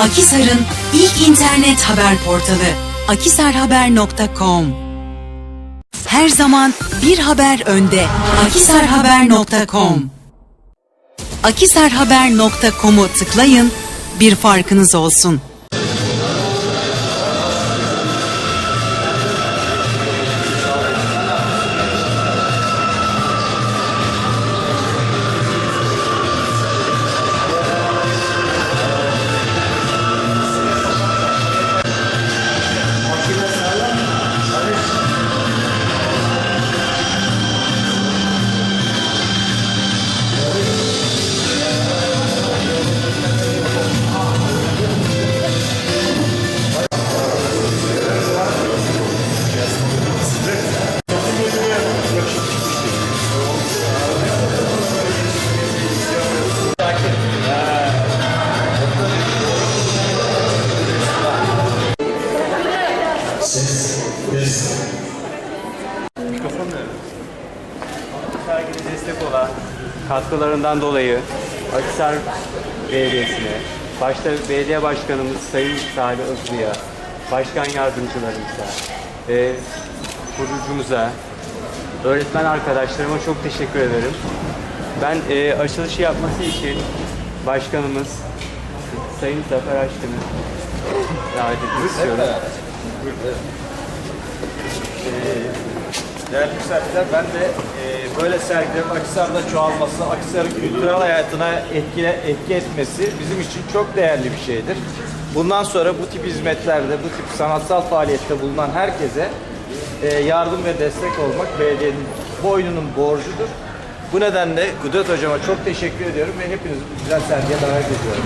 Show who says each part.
Speaker 1: Akisar'ın ilk internet haber portalı akisarhaber.com Her zaman bir haber önde. akisarhaber.com akisarhaber.com'u tıklayın, bir farkınız olsun.
Speaker 2: Sergide destek olan katkılarından dolayı Akhisar Belediyesi'ne, başta belediye başkanımız Sayın Salih Özlü'ye, başkan yardımcılarımıza ve kurucumuza, öğretmen arkadaşlarıma çok teşekkür ederim. Ben e, açılışı yapması için başkanımız Sayın Zafer Aşkın'ı davet etmek istiyorum.
Speaker 3: Değerli misafirler, ben de e, böyle sergilerin Akhisar'da çoğalması, Akhisar'ın kültürel hayatına etkile, etki etmesi bizim için çok değerli bir şeydir. Bundan sonra bu tip hizmetlerde, bu tip sanatsal faaliyette bulunan herkese e, yardım ve destek olmak belediyenin boynunun borcudur. Bu nedenle Kudret Hocama çok teşekkür ediyorum ve hepinizi güzel sergiye davet ediyorum.